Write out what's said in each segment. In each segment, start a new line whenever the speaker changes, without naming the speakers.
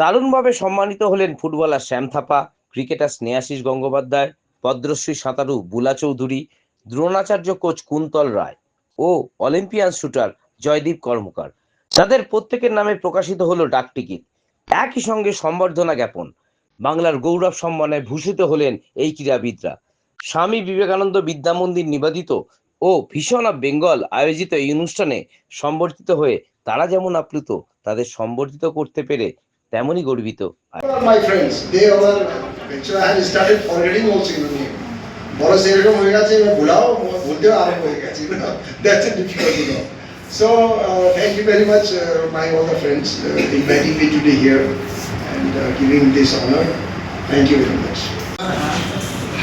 দারুণভাবে সম্মানিত হলেন ফুটবলার শ্যাম থাপা, ক্রিকেটার স্নেহাশিস গঙ্গোপাধ্যায়, পদ্মশ্রী সাঁতারু বুলা চৌধুরী, দ্রোণাচার্য কোচ কুন্তল রায় ও অলিম্পিয়ান শুটার জয়দীপ কর্মকার। তাদের প্রত্যেকের নামে প্রকাশিত হলো ডাকটিকিট একই সঙ্গে সম্বর্ধনা জ্ঞাপন। বাংলার গৌরব সম্মানে ভূষিত হলেন এই ক্রীড়াবিদরা। স্বামী বিবেকানন্দ বিদ্যামন্দির নিবেদিত ও ভীষণ অফ বেঙ্গল আয়োজিত এই অনুষ্ঠানে সম্বর্ধিত হয়ে তারা যেমন আপ্লুত, তাদের সম্বর্ধিত করতে পেরে তেমনই গর্বিত।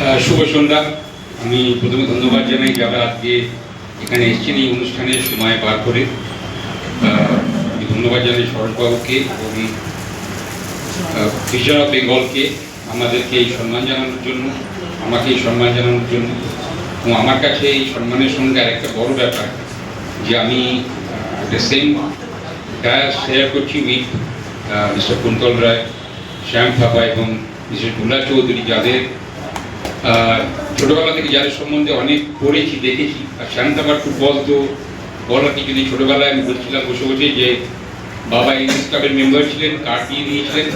uh,
শুভ সন্ধ্যা। আমি প্রথমে ধন্যবাদ জানাই যারা আজকে এখানে এসছেন এই অনুষ্ঠানে সময় পার করে। ধন্যবাদ জানাই শরৎবাবুকে এবং ভিশন অফ বেঙ্গলকে আমাদেরকে এই সম্মান জানানোর জন্য, আমাকে এই সম্মান জানানোর জন্য এবং আমার কাছে এই সম্মানের সঙ্গে আরেকটা বড় ব্যাপার যে আমি একটা সেম শেয়ার করছি উইথ মিস্টার কুন্তল রায়, শ্যাম থাপা এবং মিস্টার দুলা চৌধুরী, যাদের ছোটবেলা থেকে যাদের সম্বন্ধে অনেক পড়েছি, দেখেছি। আর শ্যামতাবার ফুটবল তো বলার কিছু নেই। ছোটবেলায় আমি বলছিলাম বসে বসে যে বাবা ইংলিশ ক্লাবের মেম্বার ছিলেন কার্ড দিয়ে দিয়েছিলেন।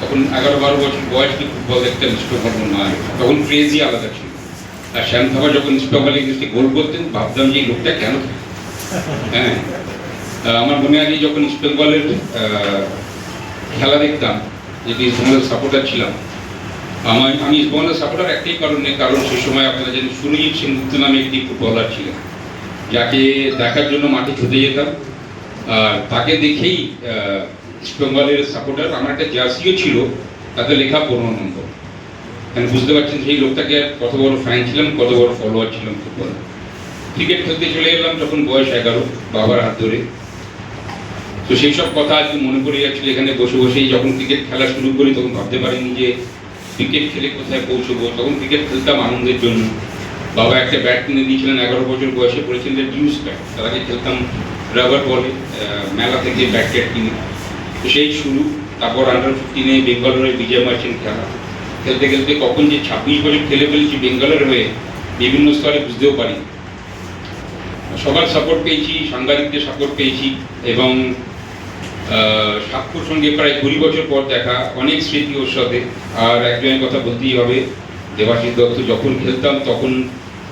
তখন এগারো বারো বছর বয়স কি ফুটবল দেখতেন ইস্টবেঙ্গল নয় তখন ক্রেজি আলাদা ছিল। আর শ্যামথাবা যখন ইস্টবেঙ্গল ইংলিশে গোল করতেন ভাবতাম যে লোকটা কেন হ্যাঁ। আমার মনে আছে যখন ইস্টবেঙ্গলের আহ, খেলা দেখতাম যেটি ইস্টবেঙ্গলের সাপোর্টার ছিলাম। আমার আমি ইস্টবেঙ্গলের সাপোর্টার একটাই কারণে কারণ সেই সময় আপনারা জানেন সুরজিৎ সেনগুপ্ত নামে একটি ফুটবলার ছিলেন। যাকে দেখার জন্য মাঠে ছুটে যেতাম। তাকে দেখেই আহ, ইস্টবেঙ্গলের সাপোর্টার আমার একটা জার্সিও ছিল তাতে লেখা পনেরো নম্বর। মানে বুঝতে পারছেন সেই লোকটাকে কত বড় ফ্যান ছিলাম কত বড় ফলোয়ার ছিলাম ফুটবল ক্রিকেট খেলতে চলে এলাম যখন বয়স এগারো বাবার হাত ধরে। তো সেই সব কথা আজকে মনে পড়ে যাচ্ছিল এখানে বসে বসেই যখন ক্রিকেট খেলা শুরু করি তখন ভাবতে পারিনি যে ক্রিকেট খেলে কোথায় পৌঁছবো। তখন ক্রিকেট খেলতাম আনন্দের জন্য। বাবা একটা ব্যাট কিনে দিয়েছিলেন এগারো বছর বয়সে পড়েছিলেন ডিউস ব্যাট তার আগে খেলতাম রাবার বলে মেলা থেকে ব্যাট ট্যাট কিনে তো সেই শুরু, তারপর আন্ডার ফিফটিনে বেঙ্গালোরে বিজয় মার্চেন্ট খেলা। খেলতে খেলতে কখন যে ছাব্বিশ বছর খেলে ফেলেছি বেঙ্গালোর হয়ে, বিভিন্ন স্তরে বুঝতেও পারি সবার সাপোর্ট পেয়েছি, সাংবাদিকদের সাপোর্ট পেয়েছি, এবং সাক্ষর সঙ্গে প্রায় কুড়ি বছর পর দেখা, অনেক স্মৃতি ওর সাথে। আর একজনের কথা বলতেই হবে, দেবাশিস দত্ত, যখন খেলতাম তখন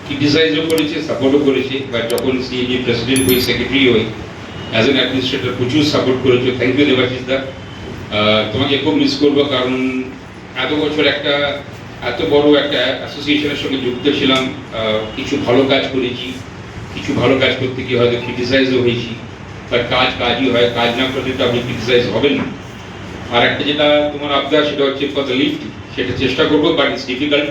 ক্রিটিসাইজও করেছে সাপোর্টও করেছে, বা যখন সিএজি প্রেসিডেন্ট হই সেক্রেটারি হই অ্যাজ অ্যান অ্যাডমিনিস্ট্রেটর প্রচুর সাপোর্ট করেছ। থ্যাংক ইউ দেবাশিস দা। তোমাকে খুব মিস করব, কারণ এত বছর একটা, এত বড় একটা অ্যাসোসিয়েশনের সঙ্গে যুক্ত ছিলাম। কিছু ভালো কাজ করেছি, কিছু ভালো কাজ করতে গিয়ে হয়তো ক্রিটিসাইজও হয়েছি। বাট কাজ কাজই হয়, কাজ না করলে তো আপনি ক্রিটিসাইজ হবেন না। আর একটা যেটা তোমার আবদার, সেটা হচ্ছে ফর দ্য লিফট সেটা চেষ্টা করব বাট ইটস ডিফিকাল্ট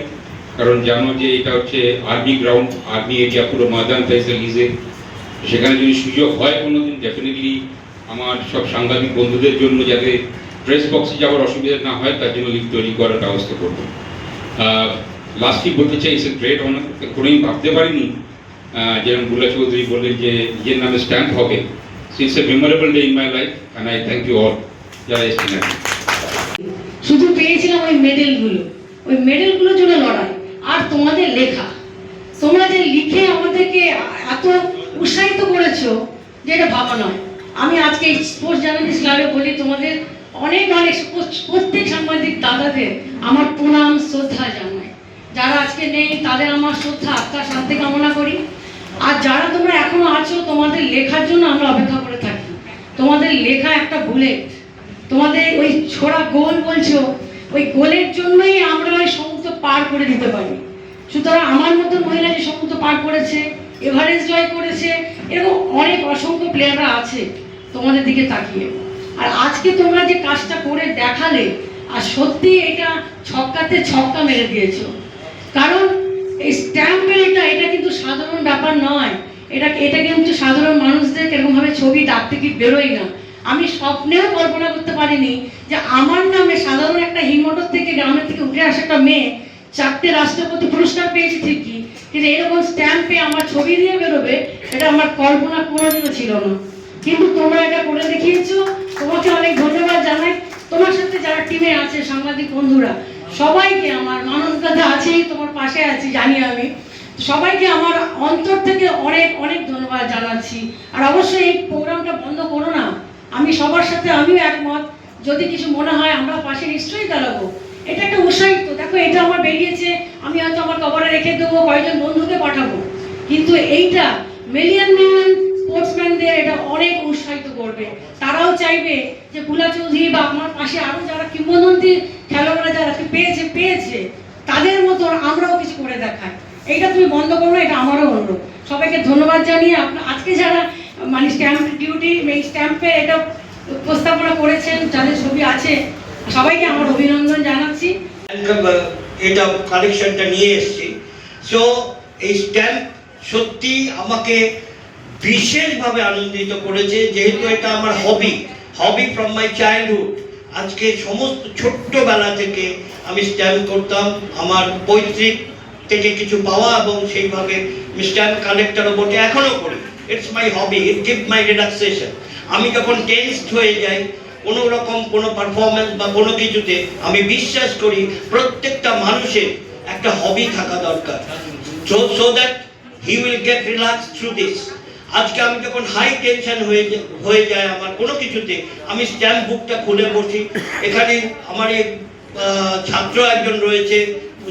কারণ জানো যে এটা হচ্ছে আর্মি গ্রাউন্ড, আর্মি এরিয়া পুরো ময়দান লিজে সেখানে যদি সুযোগ হয় কোনোদিন ডেফিনেটলি আমার সব সাংবাদিক বন্ধুদের জন্য যাতে প্রেস বক্সে যাওয়ার অসুবিধা না হয়, তার জন্য লিফট তৈরি করার ব্যবস্থা করব। লাস্টই বলতে চাই এ গ্রেট অনার কোনোদিন ভাবতে পারিনি যেরকম বুল্লা চৌধুরী বললেন যে নিজের নামে স্ট্যাম্প হবে। It's a memorable day in my life and I thank you all যারা এসেছেন।
শুধু পেয়েছিলাম ওই মেডেলগুলো ওই মেডেলগুলোর জন্য লড়াই। আর তোমাদের লেখা। তোমরা যে লিখে আমাদেরকে এত উৎসাহিত করেছ, যে এটা ভাবা নয়। আমি আজকে স্পোর্টস জার্নালিস্ট ক্লাবে বলি তোমাদের, অনেক অনেক প্রত্যেক সাংবাদিক দাদাদের আমার প্রণাম, শ্রদ্ধা জানাই। যারা আজকে নেই, তাদের আমার শ্রদ্ধা, আত্মার শান্তি কামনা করি। আর যারা তোমরা এখনও আছো, তোমাদের লেখার জন্য আমরা অপেক্ষা করে থাকি। তোমাদের লেখা একটা বুলেট তোমাদের ওই ছোড়া গোল বলছো, ওই গোলের জন্যই আমরা ওই পার করে দিতে পারি সুতরাং আমার মতো মহিলা যে সমুদ্র পার করেছে, এভারেস্ট জয় করেছে, এরকম অনেক অসংখ্য প্লেয়াররা আছে, তোমাদের দিকে তাকিয়ে। আর আজকে তোমরা যে কাজটা করে দেখালে, আর সত্যি এটা ছক্কাতে ছক্কা মেরে দিয়েছ। কারণ এই স্ট্যাম্প এটা এটা কিন্তু সাধারণ ব্যাপার নয়। এটা এটা কিন্তু সাধারণ মানুষদের এরকমভাবে ছবি ডাক থেকে বেরোয় না। আমি স্বপ্নেও কল্পনা করতে পারিনি যে আমার নামে সাধারণ একটা হিমটর থেকে, গ্রামের থেকে উঠে আসা একটা মেয়ে চারটে রাষ্ট্রপতি পুরস্কার পেয়েছি ঠিকই, কিন্তু এরকম স্ট্যাম্পে আমার ছবি দিয়ে বেরোবে, এটা আমার কল্পনা কোনোদিনও ছিল না। কিন্তু তোমরা এটা করে দেখিয়েছো, তোমাকে অনেক ধন্যবাদ জানাই। তোমার সাথে যারা টিমে আছে, সাংবাদিক বন্ধুরা, সবাইকে আমার মানবতা আছেই, তোমার পাশে আছি, জানি আমি। সবাইকে আমার অন্তর থেকে অনেক অনেক ধন্যবাদ জানাচ্ছি। আর অবশ্যই এই প্রোগ্রামটা বন্ধ করো না। আমি সবার সাথে আমিও একমত। যদি কিছু মনে হয়, আমরা পাশে নিশ্চয়ই দাঁড়াবো। এটা একটা উৎসাহিত, দেখো এটা আমার বেরিয়েছে, আমি হয়তো আমার কবরে রেখে দেবো, কয়েকজন বন্ধুকে পাঠাবো। কিন্তু এইটা মিলিয়ন মিলিয়ন স্পোর্টসম্যানদের এটা অনেক উৎসাহিত করবে। তারাও চাইবে যে পুলা চৌধুরী বা আমার পাশে আরও যারা কিংবদন্তি খেলোয়াড়রা যারা পেয়েছে পেয়েছে, তাদের মতো আমরাও কিছু করে দেখাই। এইটা তুমি বন্ধ করো এটা আমারও অনুরোধ। সবাইকে ধন্যবাদ জানিয়ে আপনার আজকে যারা মানে স্ট্যাম্প ডিউটি এই স্ট্যাম্পে এটা উপস্থাপনা করেছেন, যাদের ছবি আছে সবাইকে আমার অভিনন্দন জানাচ্ছি।
এটা কালেকশনটা নিয়ে এসেছি। সো এই স্ট্যাম্প সত্যি আমাকে বিশেষভাবে আনন্দিত করেছে, যেহেতু এটা আমার হবি হবি ফ্রম মাই চাইল্ডহুড আজকে সমস্ত ছোট্টবেলা থেকে আমি স্ট্যাম্প করতাম, আমার পৈতৃক থেকে কিছু পাওয়া এবং সেইভাবে স্ট্যাম্প কালেক্টরও বটে এখনও করি। It's my hobby it give my relaxation আমি যখন টেন্সড হয়ে যাই কোনো রকম কোনো পারফরমেন্স বা কোনো কিছুতে আমি বিশ্বাস করি প্রত্যেকটা মানুষের একটা হবি থাকা দরকার। So so that he will get relax through this আজকে আমি যখন হাই টেনশন হয়ে হয়ে যায় আমার কোনো কিছুতে, আমি স্ট্যাম্প বুকটা খুলে বসি। এখানে আমার ছাত্র একজন রয়েছে,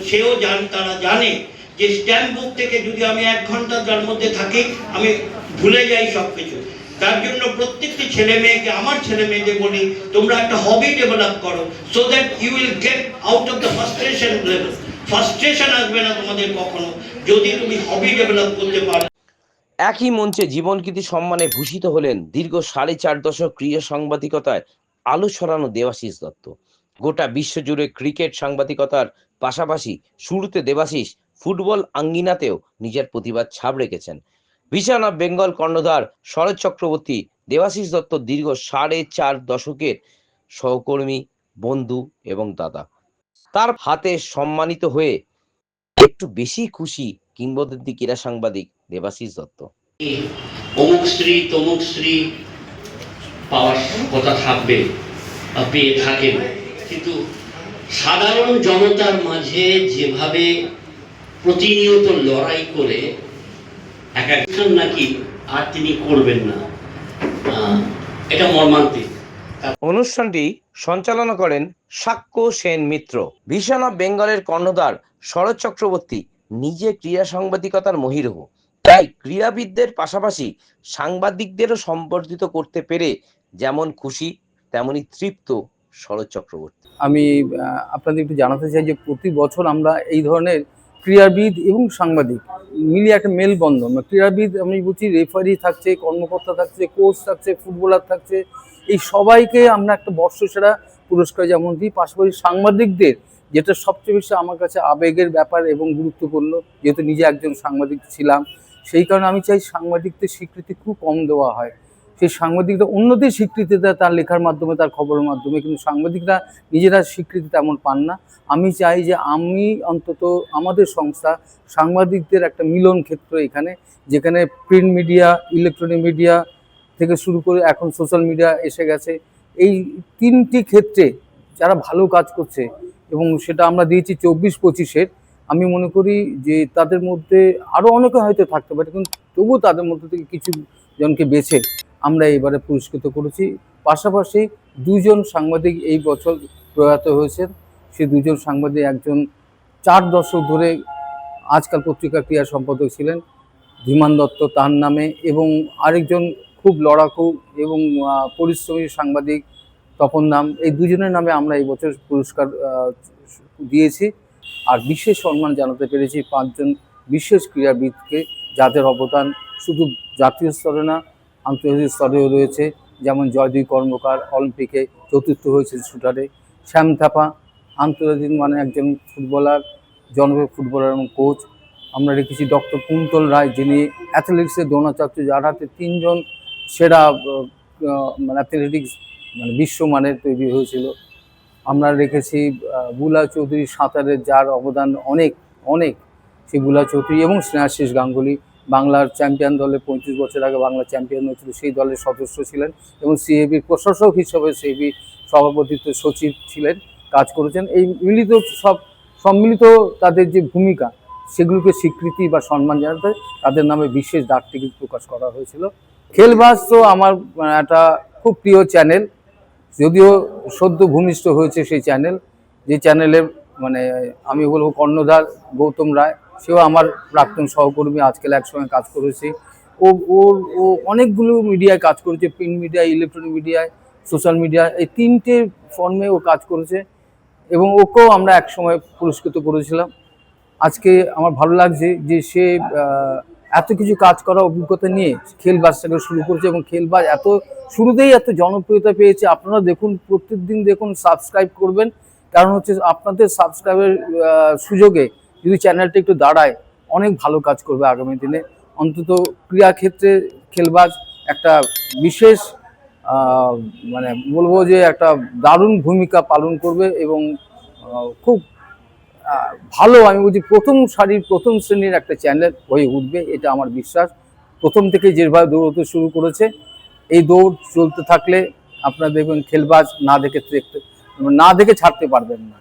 সেও জান, তারা জানে যে স্ট্যাম্প বুক থেকে যদি আমি এক ঘণ্টা তার মধ্যে থাকি, আমি ভুলে যাই সব কিছু তার জন্য প্রত্যেকটি ছেলে মেয়েকে, আমার ছেলে মেয়েদের বলি, তোমরা একটা হবি ডেভেলপ করো so that you will get out of the frustration level frustration আসবে না তোমাদের কখনো, যদি তুমি হবি ডেভেলপ করতে পারো।
একই মঞ্চে জীবনকৃতি সম্মানে ভূষিত হলেন দীর্ঘ সাড়ে চার দশক ক্রীড়া সাংবাদিকতায় আলো ছড়ানো দেবাশিস দত্ত। গোটা বিশ্বজুড়ে ক্রিকেট সাংবাদিকতার পাশাপাশি শুরুতে দেবাশিস ফুটবল আঙ্গিনাতেও নিজের প্রতিবাদ ছাপ রেখেছেন। অফ বেঙ্গল কর্ণধার শরৎ চক্রবর্তী, দেবাশিস দত্ত দীর্ঘ সাড়ে চার দশকের সহকর্মী, বন্ধু এবং দাদা। তার হাতে সম্মানিত হয়ে একটু বেশি খুশি কিংবদন্তি ক্রীড়া সাংবাদিক দেবাশিস দত্ত।
অমুক স্ত্রী, তমুক স্ত্রী পাওয়ার কথা থাকবে পেয়ে কিন্তু সাধারণ জনতার মাঝে যেভাবে প্রতিনিয়ত লড়াই করে এক একজন নাকি আর তিনি করবেন না? এটা মর্মান্তিক।
অনুষ্ঠানটি সঞ্চালনা করেন সাক্ষ্য সেন মিত্র। ভিশন অফ বেঙ্গলের কর্ণধার শরৎ চক্রবর্তী নিজে ক্রীড়া সাংবাদিকতার মহিরহ। তাই ক্রীড়াবিদদের পাশাপাশি সাংবাদিকদেরও সম্বর্ধিত করতে পেরে যেমন খুশি তেমনি তৃপ্ত শরৎ চক্রবর্তী।
আমি আপনাদের একটু জানাতে চাই যে প্রতি বছর আমরা এই ধরনের ক্রীড়াবিদ এবং সাংবাদিক মিলিয়ে একটা মেলবন্ধন। বা ক্রীড়াবিদ, আমি বলছি রেফারি থাকছে, কর্মকর্তা থাকছে কোচ থাকছে ফুটবলার থাকছে, এই সবাইকে আমরা একটা বর্ষসেরা পুরস্কার যেমন দিই। পাশাপাশি সাংবাদিকদের, যেটা সবচেয়ে বেশি আমার কাছে আবেগের ব্যাপার এবং গুরুত্বপূর্ণ, যেহেতু নিজে একজন সাংবাদিক ছিলাম, সেই কারণে আমি চাই সাংবাদিকদের স্বীকৃতি খুব কম দেওয়া হয়। সেই সাংবাদিকরা অন্যদের দেয় তার লেখার মাধ্যমে, তার খবরের মাধ্যমে, কিন্তু সাংবাদিকরা নিজেরা স্বীকৃতি তেমন পান না। আমি চাই যে আমি অন্তত আমাদের সংস্থা সাংবাদিকদের একটা মিলন ক্ষেত্র এখানে, যেখানে প্রিন্ট মিডিয়া ইলেকট্রনিক মিডিয়া থেকে শুরু করে এখন সোশ্যাল মিডিয়া এসে গেছে। এই তিনটি ক্ষেত্রে যারা ভালো কাজ করছে, এবং সেটা আমরা দিয়েছি চব্বিশ পঁচিশের, আমি মনে করি যে তাদের মধ্যে আরও অনেকে হয়তো থাকতে পারে, কিন্তু তবুও তাদের মধ্যে থেকে কিছু জনকে বেছে আমরা এবারে পুরস্কৃত করেছি। পাশাপাশি দুজন সাংবাদিক এই বছর প্রয়াত হয়েছেন। সে দুজন সাংবাদিক একজন চার দশক ধরে আজকাল পত্রিকা ক্রিয়া সম্পাদক ছিলেন, ধীমান দত্ত তার নামে এবং আরেকজন খুব লড়াকু এবং পরিশ্রমী সাংবাদিক তপন নাম এই দুজনের নামে আমরা এই বছর পুরস্কার দিয়েছি। আর বিশেষ সম্মান জানাতে পেরেছি পাঁচজন বিশেষ ক্রীড়াবিদকে, যাদের অবদান শুধু জাতীয় স্তরে না আন্তর্জাতিক স্তরেও রয়েছে, যেমন জয়দীপ কর্মকার অলিম্পিকে চতুর্থ হয়েছে শুটারে, শ্যাম থাপা আন্তর্জাতিক মানে একজন ফুটবলার, জনপ্রিয় ফুটবলার এবং কোচ। আমরা রেখেছি ডক্টর কুন্তল রায়, যিনি অ্যাথলেটিক্সের দ্রোণাচার্য, যার হাতে তিনজন সেরা মানে অ্যাথলেটিক্স মানে বিশ্বমানের তৈরি হয়েছিল। আমরা রেখেছি বুলা চৌধুরী সাঁতারের যার অবদান অনেক অনেক। সেই বুলা চৌধুরী এবং স্নেহাশিস গাঙ্গুলি বাংলার চ্যাম্পিয়ন দলে পঁয়ত্রিশ বছর আগে বাংলা চ্যাম্পিয়ন হয়েছিল, সেই দলের সদস্য ছিলেন এবং সিএবির প্রশাসক হিসেবে সিএবি সভাপতিত্ব সচিব ছিলেন, কাজ করেছেন। এই মিলিত সব, সম্মিলিত তাদের যে ভূমিকা, সেগুলোকে স্বীকৃতি বা সম্মান জানাতে তাদের নামে বিশেষ ডাক টিকিট প্রকাশ করা হয়েছিল। খেলবাস তো আমার একটা খুব প্রিয় চ্যানেল, যদিও সদ্য ভূমিষ্ঠ হয়েছে সেই চ্যানেল। যে চ্যানেলে মানে আমি বলব কর্ণধার গৌতম রায় সেও আমার প্রাক্তন সহকর্মী, আজকাল একসঙ্গে কাজ করেছি। ও ওর ও অনেকগুলো মিডিয়ায় কাজ করেছে, প্রিন্ট মিডিয়ায় ইলেকট্রনিক মিডিয়ায় সোশ্যাল মিডিয়া, এই তিনটে ফর্মে ও কাজ করেছে এবং ওকেও আমরা একসময় পুরস্কৃত করেছিলাম। আজকে আমার ভালো লাগছে যে সে এত কিছু কাজ করার অভিজ্ঞতা নিয়ে খেলবাজ থেকে শুরু করেছে এবং খেলবাজ এত শুরুতেই এত জনপ্রিয়তা পেয়েছে। আপনারা দেখুন, প্রত্যেকদিন দেখুন, সাবস্ক্রাইব করবেন। কারণ হচ্ছে আপনাদের সাবস্ক্রাইবের সুযোগে যদি চ্যানেলটা একটু দাঁড়ায়, অনেক ভালো কাজ করবে আগামী দিনে। অন্তত ক্রীড়াক্ষেত্রে খেলবাজ একটা বিশেষ মানে বলব যে একটা দারুণ ভূমিকা পালন করবে এবং খুব ভালো, আমি বলছি প্রথম সারির প্রথম শ্রেণির একটা চ্যানেল হয়ে উঠবে, এটা আমার বিশ্বাস। প্রথম থেকে যেভাবে দৌড়তে শুরু করেছে, এই দৌড় চলতে থাকলে আপনারা দেখবেন খেলবাজ না দেখে না দেখে ছাড়তে পারবেন না।